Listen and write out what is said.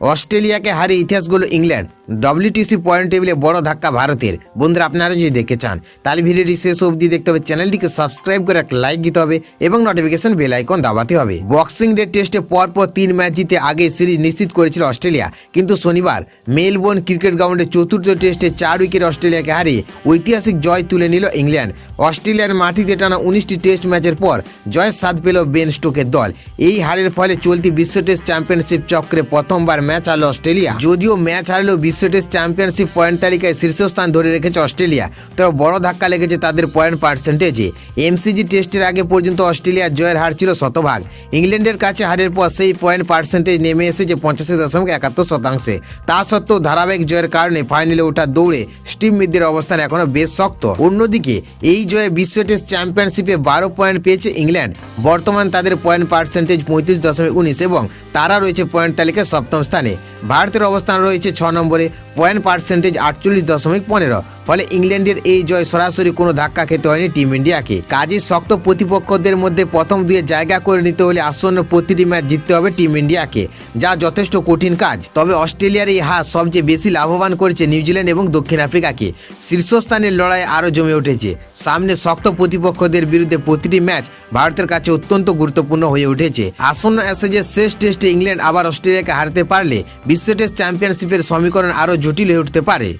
অস্ট্রেলিয়াকে হারিয়ে ইতিহাস England. WTC point টেবিলে বড় ধাক্কা ভারতের। বন্ধুরা, আপনারা যদি দেখতে চান, তাহলে ভিডিওটি শেষ অবধি দেখতে হবে। চ্যানেলটিকে সাবস্ক্রাইব করে একটা লাইক দিতে হবে এবং নোটিফিকেশন বেল আইকন দাবাতে হবে। বক্সিং ডে টেস্টে পরপর তিন ম্যাচ জিতে আগে সিরিজ নিশ্চিত করেছিল অস্ট্রেলিয়া। কিন্তু শনিবার মেলবোর্ন ক্রিকেট গ্রাউন্ডে চতুর্থ টেস্টে চার উইকেট অস্ট্রেলিয়াকে হারিয়ে ঐতিহাসিক জয় তুলে নিল ইংল্যান্ড। অস্ট্রেলিয়ার মাটিতে টানা উনিশটি টেস্ট ম্যাচের পর জয়ের স্বাদ পেল বেন স্টোকের দল। এই হারের ফলে চলতি বিশ্ব টেস্ট চ্যাম্পিয়নশিপ চক্রে প্রথমবার ম্যাচ হারল অস্ট্রেলিয়া। যদিও ম্যাচ হারলেও বিশ্ব টেস্ট চ্যাম্পিয়নশিপ পয়েন্ট তালিকায় শীর্ষস্থান ধরে রেখেছে অস্ট্রেলিয়া। তবে বড় ধাক্কা লেগেছে তাদের পয়েন্ট পার্সেন্টেজে। এমসিজি টেস্টের আগে পর্যন্ত অস্ট্রেলিয়ার জয়ের হার ছিল শতভাগ। ইংল্যান্ডের কাছে হারের পর সেই পয়েন্ট পার্সেন্টেজ নেমে এসেছে পঁচাশি দশমিক একাত্তর শতাংশে। তা সত্ত্বেও ধারাবাহিক জয়ের কারণে ফাইনালে ওঠার দৌড়ে স্টিভ মিদের অবস্থান এখনও বেশ শক্ত। অন্যদিকে, এই জয়ে বিশ্ব টেস্ট চ্যাম্পিয়নশিপে বারো পয়েন্ট পেয়েছে ইংল্যান্ড। বর্তমান তাদের পয়েন্ট পার্সেন্টেজ পঁয়ত্রিশ দশমিক উনিশ এবং তারা রয়েছে পয়েন্ট তালিকায় সপ্তম স্থানে। ভারতের অবস্থান রয়েছে ছ নম্বরে পয়েন্ট পার্সেন্টেজ আটচল্লিশ দশমিক পনেরো। ফলে ইংল্যান্ডের এই জয় সরাসরি কোনো ধাক্কা খেতে হয়নি টিম ইন্ডিয়াকে। কাজে শক্ত প্রতিপক্ষদের মধ্যে প্রথম দুয়ে জায়গা করে নিতে হলে আসন্ন প্রতিটি ম্যাচ জিততে হবে টিম ইন্ডিয়াকে, যা যথেষ্ট কঠিন কাজ। তবে অস্ট্রেলিয়ার এই হার সবচেয়ে বেশি লাভবান করেছে নিউজিল্যান্ড এবং দক্ষিণ আফ্রিকাকে। শীর্ষস্থানের লড়াই আরও জমে উঠেছে। সামনে শক্ত প্রতিপক্ষদের বিরুদ্ধে প্রতিটি ম্যাচ ভারতের কাছে অত্যন্ত গুরুত্বপূর্ণ হয়ে উঠেছে। আসন্ন অ্যাসেজের শেষ টেস্টে ইংল্যান্ড আবার অস্ট্রেলিয়াকে হারতে পারলে বিশ্ব টেস্ট চ্যাম্পিয়নশিপের সমীকরণ আরও জটিল হয়ে উঠতে পারে।